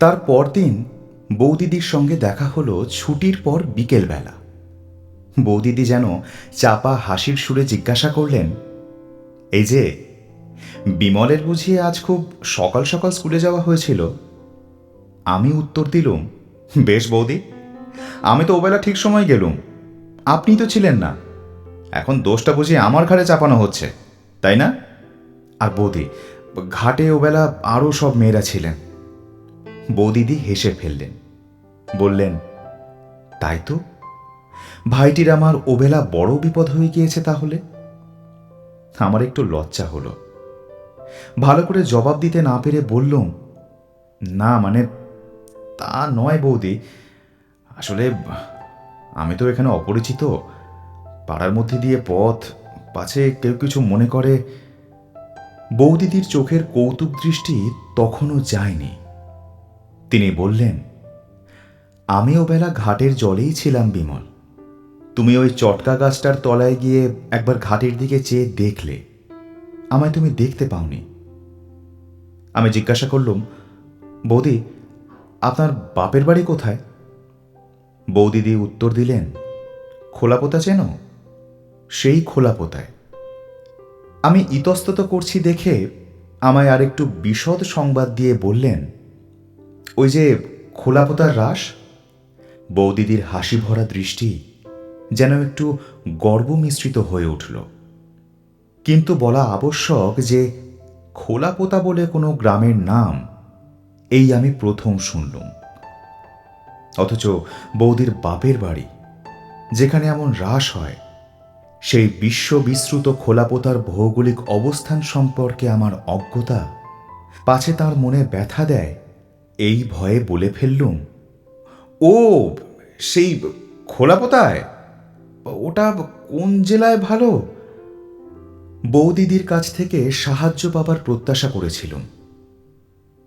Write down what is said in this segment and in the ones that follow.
তার পরদিন বৌদিদির সঙ্গে দেখা হলো ছুটির পর বিকেলবেলা। বৌদিদি যেন চাপা হাসির সুরে জিজ্ঞাসা করলেন, এই যে, বিমলের বুঝিয়ে আজ খুব সকাল সকাল স্কুলে যাওয়া হয়েছিল। আমি উত্তর দিলুম, বেশ বৌদি, আমি তো ওবেলা ঠিক সময় গেলুম, আপনি তো ছিলেন না। এখন দোষটা বুঝি আমার ঘাড়ে চাপানো হচ্ছে, তাই না? আর বৌদি, ঘাটে ওবেলা আরও সব মেয়েরা ছিলেন। বৌদিদি হেসে ফেললেন। বললেন, তাই তো? ভাইটির আমার ওবেলা বড় বিপদ হয়ে গিয়েছে তাহলে? আমার একটু লজ্জা হলো। ভালো করে জবাব দিতে না পেরে বললুম, না মানে তা নয় বৌদি। আসলে আমি তো এখানে অপরিচিত। পাড়ার মধ্যে দিয়ে পথ, পাছে কেউ কিছু মনে করে। বৌদিদির চোখের কৌতুক দৃষ্টি তখনও যায়নি। তিনি বললেন আমিও বেলা ঘাটের জলেই ছিলাম বিমল। তুমি ওই চটকা গাছটার তলায় গিয়ে একবার ঘাটের দিকে চেয়ে দেখলে। আমায় তুমি দেখতে পাওনি। আমি জিজ্ঞাসা করলুম, বৌদি, আপনার বাপের বাড়ি কোথায়? বৌদিদি উত্তর দিলেন খোলাপোতা চেনো? সেই খোলাপোতায় আমি ইতস্তত করছি দেখে আমায় আরেকটু বিশদ সংবাদ দিয়ে বললেন ওই যে খোলাপোতার রাস বৌদিদির হাসি ভরা দৃষ্টি যেন একটু গর্ব মিশ্রিত হয়ে উঠল। কিন্তু বলা আবশ্যক যে খোলাপোতা বলে কোনো গ্রামের নাম, এই আমি প্রথম শুনলুম। অথচ বৌদির বাপের বাড়ি, যেখানে এমন রাস হয়, সেই বিশ্ব বিশ্রুত খোলাপোতার ভৌগোলিক অবস্থান সম্পর্কে আমার অজ্ঞতা, পাছে তার মনে ব্যথা দেয় এই ভয়ে বলে ফেললুম। ও, সেই খোলাপোতায় ওটা কোন জেলায় ভালো? বৌদিদির কাছ থেকে সাহায্য পাবার প্রত্যাশা করেছিলুম।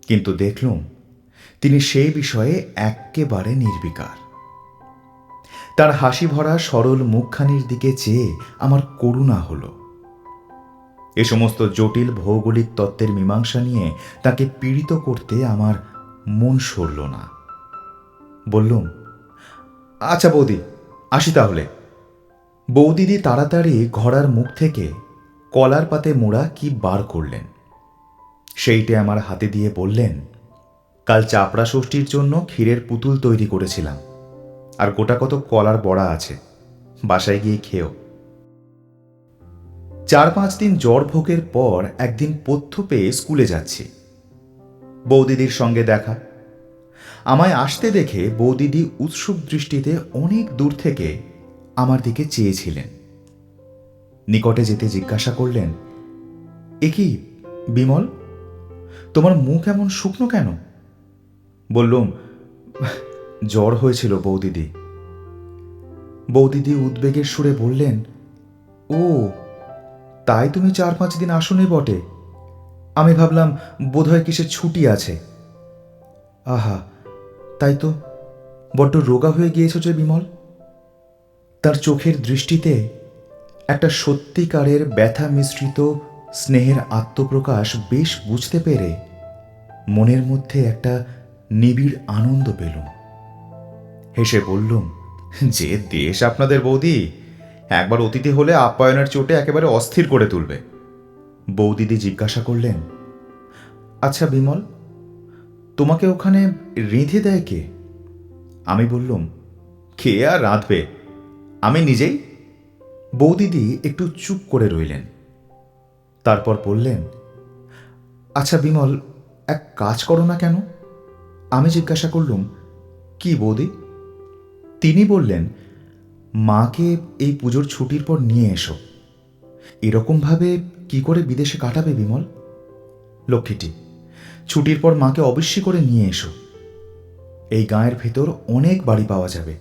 কিন্তু দেখলুম, তিনি সেই বিষয়ে এক্কেবারে নির্বিকার। তার হাসি ভরা সরল মুখখানির দিকে চেয়ে আমার করুণা হল। এ সমস্ত জটিল ভৌগোলিক তত্ত্বের মীমাংসা নিয়ে তাকে পীড়িত করতে আমার মন সরল না। বললুম আচ্ছা বৌদি, আসি তাহলে। বৌদিদি তাড়াতাড়ি ঘোড়ার মুখ থেকে কলার পাতে মোড়া কি বার করলেন। সেইটে আমার হাতে দিয়ে বললেন, কাল চাপড়া ষষ্ঠীর জন্য ক্ষীরের পুতুল তৈরি করেছিলাম, আর গোটা কত কলার বড়া আছে, বাসায় গিয়ে খেয়েও চার পাঁচ দিন জ্বর ভোগের পর একদিন পথ্য পেয়ে স্কুলে যাচ্ছি। বৌদিদির সঙ্গে দেখা। আমায় আসতে দেখে বৌদিদি উৎসুক দৃষ্টিতে অনেক দূর থেকে আমার দিকে চেয়েছিলেন। নিকটে যেতে জিজ্ঞাসা করলেন, এ কি, বিমল, তোমার মুখ এমন শুকনো কেন? বললুম, জ্বর হয়েছিল বৌদিদি। বৌদিদি উদ্বেগের সুরে বললেন, ও, তাই তুমি চার পাঁচ দিন আসনি বটে। আমি ভাবলাম, বোধহয় কিসের ছুটি আছে। আহা, তাই তো, বড্ড রোগা হয়ে গিয়েছ যে বিমল। তার চোখের দৃষ্টিতে একটা সত্যিকারের ব্যথা মিশ্রিত স্নেহের আত্মপ্রকাশ বেশ বুঝতে পেরে মনের মধ্যে একটা নিবিড় আনন্দ পেলুম। হেসে বললুম, যে দেশ আপনাদের বৌদি, একবার অতিথি হলে আপ্যায়নের চোটে একেবারে অস্থির করে তুলবে। বৌদিদি জিজ্ঞাসা করলেন আচ্ছা বিমল, তোমাকে ওখানে রেঁধে দেয় কে? আমি বললুম, কে আর রাঁধবে? আমি নিজেই? বৌদিদি একটু চুপ করে রইলেন। তারপর বললেন আচ্ছা বিমল, এক কাজ করো না কেন? আমি জিজ্ঞাসা করলুম, কি বৌদি? তিনি বললেন, মাকে এই পুজোর ছুটির পর নিয়ে এসো। এরকমভাবে কি করে বিদেশে কাটাবে বিমল? লক্ষ্মীটি, ছুটির পর মাকে অবশ্যই করে নিয়ে এসো। এই গাঁয়ের ভেতর অনেক বাড়ি পাওয়া যাবে।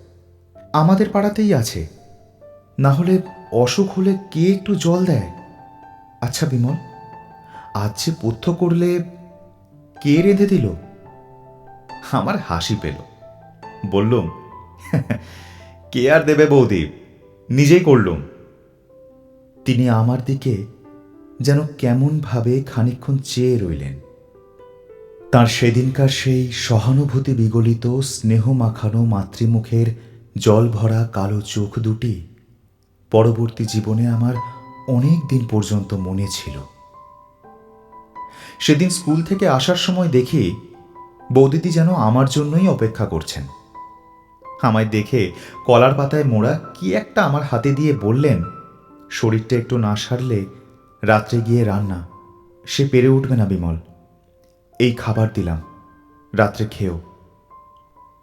আমাদের পাড়াতেই আছে। না হলে অসুখ হলে কে একটু জল দেয়? আচ্ছা বিমল, আজ যে পথ্য করলে কে রেঁধে দিল? আমার হাসি পেল। বললুম, কে আর দেবে বৌদি? নিজেই করলুম। তিনি আমার দিকে যেন কেমনভাবে খানিকক্ষণ চেয়ে রইলেন। তার সেদিনকার সেই সহানুভূতি বিগলিত স্নেহ মাখানো মাতৃমুখের জল ভরা কালো চোখ দুটি পরবর্তী জীবনে আমার অনেক দিন পর্যন্ত মনে ছিল। সেদিন স্কুল থেকে আসার সময় দেখি বৌদিদি যেন আমার জন্যই অপেক্ষা করছেন। আমায় দেখে কলার পাতায় মোড়া কি একটা আমার হাতে দিয়ে বললেন, শরীরটা একটু না সারলে রাত্রে গিয়ে রান্না, সে পেরে উঠবে না বিমল। এই খাবার দিলাম, রাত্রে খেয়েও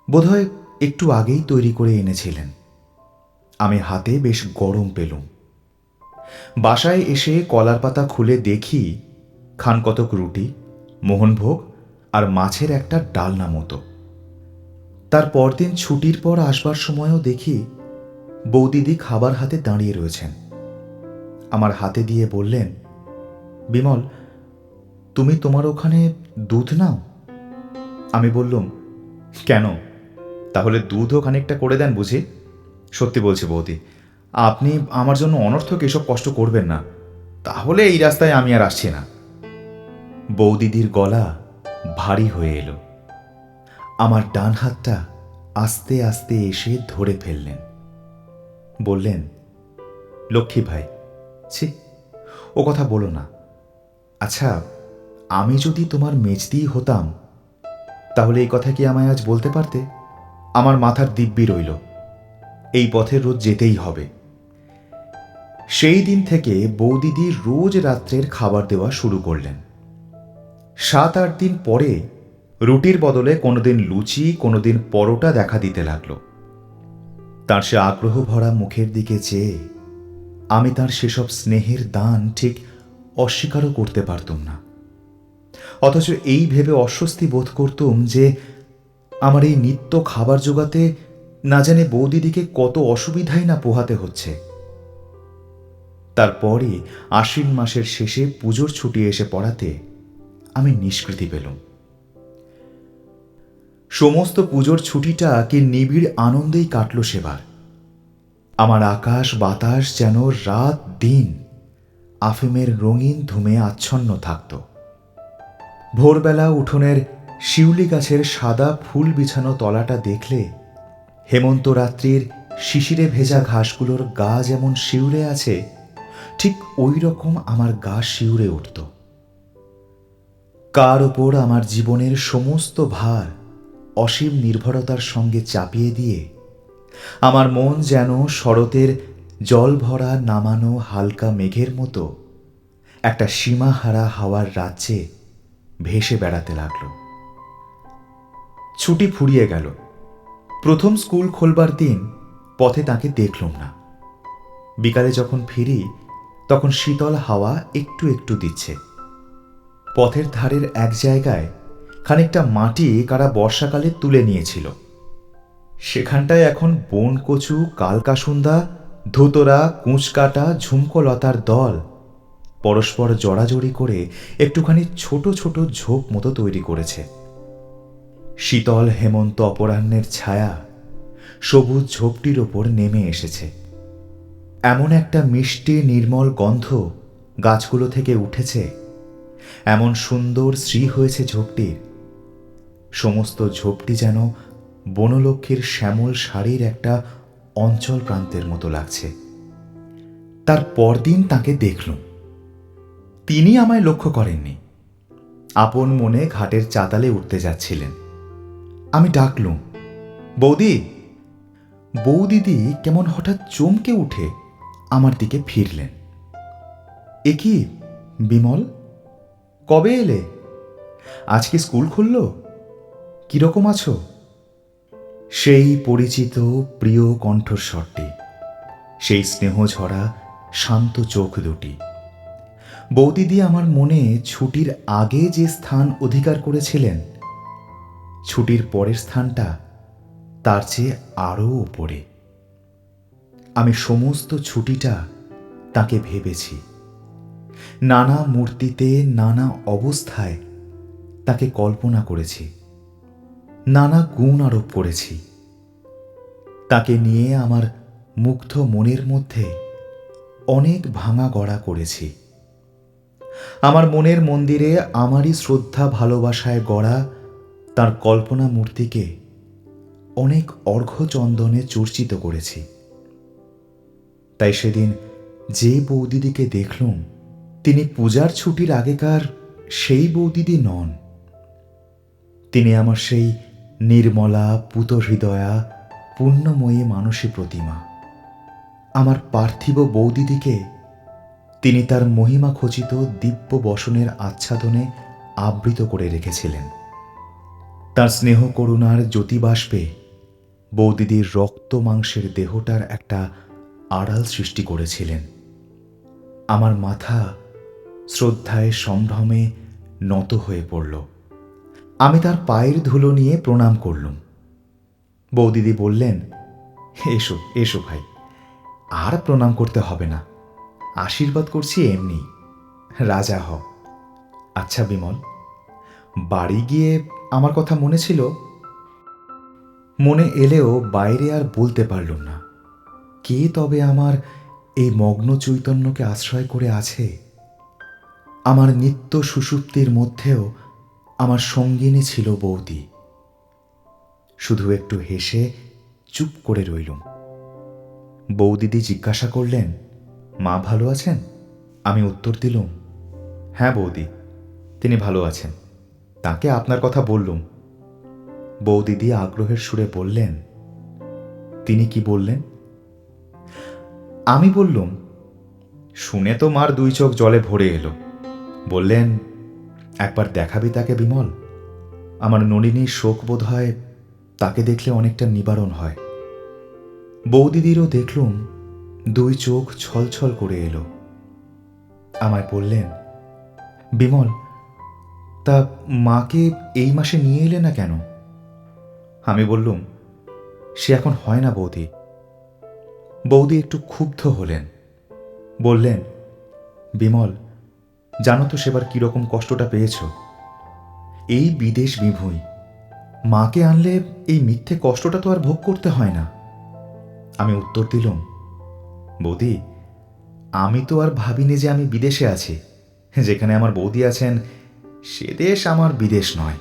বোধহয় একটু আগেই তৈরি করে এনেছিলেন। আমি হাতে বেশ গরম পেলুম। বাসায় এসে কলার পাতা খুলে দেখি খান কতক রুটি মোহনভোগ আর মাছের একটা ডালনা মতো। তার পরদিন ছুটির পর আসবার সময়ও দেখি বৌদিদি খাবার হাতে দাঁড়িয়ে রয়েছেন। আমার হাতে দিয়ে বললেন, বিমল, তুমি তোমার ওখানে দুধ নাও? আমি বললুম, কেন? তাহলে দুধও খানিকটা করে দেন বুঝি? সত্যি বলছি বৌদি, আপনি আমার জন্য অনর্থক এসব কষ্ট করবেন না। তাহলে এই রাস্তায় আমি আর আসছি না। বৌদিদির গলা ভারী হয়ে এলো। আমার ডান হাতটা আস্তে আস্তে এসে ধরে ফেললেন। বললেন, লক্ষ্মী ভাই ছি, ও কথা বলো না। আচ্ছা আমি যদি তোমার মেজদিই হতাম, তাহলে এই কথা কি আমায় আজ বলতে পারতে? আমার মাথার দিব্যি রইল। এই পথে রোজ যেতেই হবে। সেই দিন থেকে বৌদিদি রোজ রাত্রের খাবার দেওয়া শুরু করলেন। সাত আট দিন পরে রুটির বদলে কোনোদিন লুচি, কোনোদিন পরোটা দেখা দিতে লাগল। তার সে আগ্রহ ভরা মুখের দিকে চেয়ে আমি তার সেসব স্নেহের দান ঠিক অস্বীকারও করতে পারতুম না। অথচ এই ভেবে অস্বস্তি বোধ করতুম যে আমার এই নিত্য খাবার জোগাতে না জানে বৌদিদিকে কত অসুবিধাই না পোহাতে হচ্ছে। তারপরে আশ্বিন মাসের শেষে পুজোর ছুটি এসে পড়াতে আমি নিষ্কৃতি পেলুম। সমস্ত পুজোর ছুটিটা কি নিবিড় আনন্দেই কাটল সেবার। আমার আকাশ বাতাস যেন রাত দিন আফিমের রঙিন ধুমে আচ্ছন্ন থাকত। ভোরবেলা উঠোনের শিউলি গাছের সাদা ফুল বিছানো তলাটা দেখলে হেমন্ত রাত্রির শিশিরে ভেজা ঘাসগুলোর গা যেমন শিউরে আছে, ঠিক ওই রকম আমার গা শিউরে উঠত। কার ওপর আমার জীবনের সমস্ত ভার অসীম নির্ভরতার সঙ্গে চাপিয়ে দিয়ে আমার মন যেন শরতের জল ভরা নামানো হালকা মেঘের মতো একটা সীমাহারা হাওয়ার রাজ্যে ভেসে বেড়াতে লাগল। ছুটি ফুরিয়ে গেল। প্রথম স্কুল খোলবার দিন পথে তাকে দেখলুম না। বিকালে যখন ফিরি, তখন শীতল হাওয়া একটু একটু দিচ্ছে। পথের ধারের এক জায়গায় খানিকটা মাটি কারা বর্ষাকালে তুলে নিয়েছিল। সেখানটায় এখন বন কচু কালকাসুন্দা, ধুতরা, কুঁচকাটা, ঝুমকলতার দল। পরস্পর জড়াজড়ি করে একটুখানি ছোট ছোট ঝোপ মতো তৈরি করেছে। শীতল হেমন্ত অপরাহ্নের ছায়া সবুজ ঝোপটির ওপর নেমে এসেছে। এমন একটা মিষ্টি, নির্মল গন্ধ গাছগুলো থেকে উঠেছে। এমন সুন্দর শ্রী হয়েছে ঝোপটির। সমস্ত ঝোপটি যেন বনলক্ষ্মীর শ্যামল শাড়ির একটা অঞ্চল প্রান্তের মতো লাগছে। তার পরদিন তাকে দেখলুম। তিনি আমায় লক্ষ্য করেননি। আপন মনে ঘাটের চাতালে উঠতে যাচ্ছিলেন। আমি ডাকলুম, বৌদি, বৌদিদি কেমন হঠাৎ চমকে উঠে আমার দিকে ফিরলেন। এ কি, বিমল? কবে এলে? আজকে স্কুল খুলল? কীরকম আছো? সেই পরিচিত প্রিয় কণ্ঠস্বরটি, সেই স্নেহ স্নেহঝরা শান্ত চোখ দুটি। বৌদিদি আমার মনে ছুটির আগে যে স্থান অধিকার করেছিলেন, ছুটির পরের স্থানটা তার চেয়ে আরও ওপরে আমি সমস্ত ছুটিটা তাকে ভেবেছি। নানা মূর্তিতে, নানা অবস্থায় তাকে কল্পনা করেছি। নানা গুণ আরোপ করেছি। তাকে নিয়ে আমার মুগ্ধ মনের মধ্যে অনেক ভাঙা গড়া করেছি। আমার মনের মন্দিরে আমারই শ্রদ্ধা ভালোবাসায় গড়া তার কল্পনা মূর্তিকে অনেক অর্ঘ্যচন্দনে চর্চিত করেছি। তাই সেদিন যে বৌদিদিকে দেখলুম, তিনি পূজার ছুটির আগেকার সেই বৌদিদি নন। তিনি আমার সেই নির্মলা পুত হৃদয়া পূর্ণময়ী মানসী প্রতিমা। আমার পার্থিব বৌদিদিকে তিনি তার মহিমা খচিত দিব্য বসনের আচ্ছাদনে আবৃত করে রেখেছিলেন। তার স্নেহ করুণার জ্যোতিবাষ্পে বৌদিদির রক্ত মাংসের দেহটার একটা আড়াল সৃষ্টি করেছিলেন। আমার মাথা শ্রদ্ধায় সম্ভ্রমে নত হয়ে পড়ল। আমি তার পায়ের ধুলো নিয়ে প্রণাম করলুম। বৌদিদি বললেন, এসো এসো ভাই, আর প্রণাম করতে হবে না। আশীর্বাদ করছি এমনি। রাজা হ আচ্ছা বিমল, বাড়ি গিয়ে আমার কথা মনে ছিল? মনে এলেও বাইরে আর বলতে পারলুম না। কে তবে আমার এই মগ্ন চৈতন্যকে আশ্রয় করে আছে? আমার নিত্য সুষুপ্তির মধ্যেও আমার সঙ্গিনী ছিল বৌদি। শুধু একটু হেসে চুপ করে রইলুম। বৌদিদি জিজ্ঞাসা করলেন, মা ভালো আছেন? আমি উত্তর দিলুম হ্যাঁ বৌদি, তিনি ভালো আছেন। তাকে আপনার কথা বললুম। বৌদিদি আগ্রহের সুরে বললেন, তিনি কি বললেন? আমি বললুম, শুনে তো মার দুই চোখ জলে ভরে এলো। বললেন একবার দেখাবি তাকে বিমল? আমার নলিনীর শোক বোধ হয় তাকে দেখলে অনেকটা নিবারণ হয়। বৌদিদিরও দেখলুম দুই চোখ ছলছল করে এলো। আমায় বললেন, বিমল, তা মাকে এই মাসে নিয়ে এলে না কেন? আমি বললুম, সে এখন হয় না বৌদি। বৌদি একটু ক্ষুব্ধ হলেন। বললেন, বিমল জানো তো সেবার কীরকম কষ্টটা পেয়েছ? এই বিদেশ বিভুই। মাকে আনলে এই মিথ্যে কষ্টটা তো আর ভোগ করতে হয় না। আমি উত্তর দিলুম, বৌদি, আমি তো আর ভাবিনি যে আমি বিদেশে আছি। যেখানে আমার বৌদি আছেন, সে দেশ আমার বিদেশ নয়।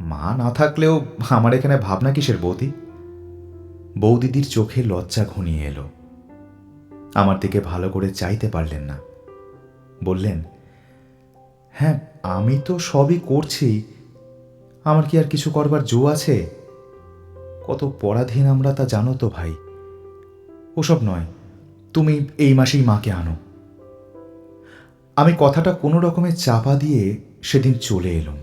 মা না থাকলেও আমার এখানে ভাবনা কিসের বৌদি? বৌদিদির চোখে লজ্জা ঘনিয়ে এলো। আমার দিকে ভালো করে চাইতে পারলেন না। বললেন হ্যাঁ আমি তো সবই করছি। আমার কি আর কিছু করবার জো আছে? কত পরাধীন আমরা তা জানো তো ভাই। ওসব নয়, তুমি এই মাসেই মাকে আনো। আমি কথাটা কোনো রকমে চাপা দিয়ে সেদিন চলে এলাম।